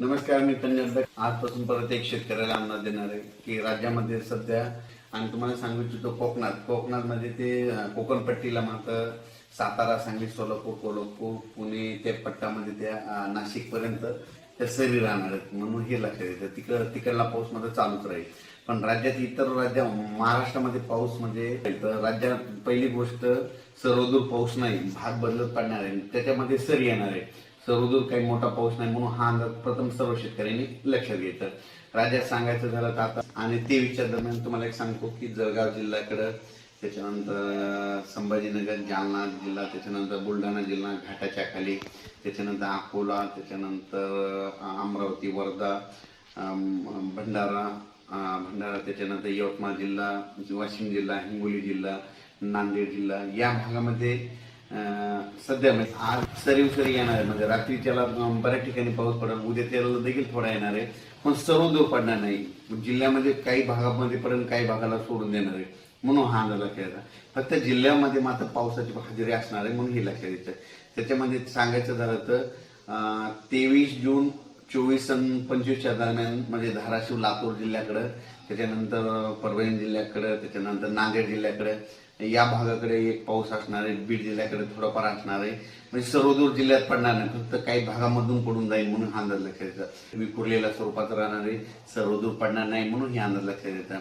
नमस्कार मी पंजाब आजपासून परत एक शेतकऱ्याला अंदाज देणार आहे की राज्यामध्ये सध्या आणि तुम्हाला सांगू इच्छितो कोकणात. कोकणामध्ये ते कोकणपट्टीला मात्र सातारा सांगली सोलापूर कोल्हापूर पुणे त्या पट्ट्यामध्ये त्या नाशिकपर्यंत त्या सरी राहणार आहेत म्हणून हे लक्षात येतं तिकड तिकडला पाऊस मात्र चालूच राहील. पण राज्यात इतर राज्या महाराष्ट्रामध्ये पाऊस म्हणजे राज्यात पहिली गोष्ट सर्वदूर पाऊस नाही भाग बदलत पडणार आहे. त्याच्यामध्ये सरी येणार आहे. सर्वदूर काही मोठा पाऊस नाही म्हणून हा अंदाज प्रथम सर्व शेतकऱ्यांनी लक्षात घेतं राज्यात सांगायचं झालं तर आता आणि तेवीसच्या दरम्यान तुम्हाला एक सांगतो की जळगाव जिल्ह्याकडं त्याच्यानंतर संभाजीनगर जालना जिल्हा त्याच्यानंतर बुलढाणा जिल्हा घाटाच्या खाली त्याच्यानंतर अकोला त्याच्यानंतर अमरावती वर्धा भंडारा भंडारा त्याच्यानंतर यवतमाळ जिल्हा वाशिम जिल्हा हिंगोली जिल्हा नांदेड जिल्हा या भागामध्ये सध्या म्हणजे आज सरीव सरी येणार आहे. म्हणजे रात्रीच्याला त्याला बऱ्याच ठिकाणी पाऊस पडेल उद्या त्याला देखील थोडा येणार आहे. पण सर्व दूर पडणार नाही. जिल्ह्यामध्ये काही भागामध्ये पर्यंत काही भागाला सोडून देणार आहे. म्हणून हा अंदाज लक्षात फक्त जिल्ह्यामध्ये मात्र पावसाची हजेरी असणार आहे म्हणून हे लक्षात येतं. त्याच्यामध्ये सांगायचं झालं तर तेवीस जून चोवीस आणि पंचवीसच्या दरम्यान म्हणजे धाराशिव लातूर जिल्ह्याकडं त्याच्यानंतर परभणी जिल्ह्याकडं त्याच्यानंतर नांदेड जिल्ह्याकडे या भागाकडे एक पाऊस असणार आहे बीड जिल्ह्याकडे थोडंफार असणार आहे. म्हणजे सर्वदूर जिल्ह्यात पडणार नाही फक्त काही भागामधून पडून जाईल म्हणून हा अंदाज लक्षात येतं. विखुरलेल्या स्वरूपात राहणार आहे सर्वदूर पडणार नाही म्हणून हे अंदाज लक्षात येतात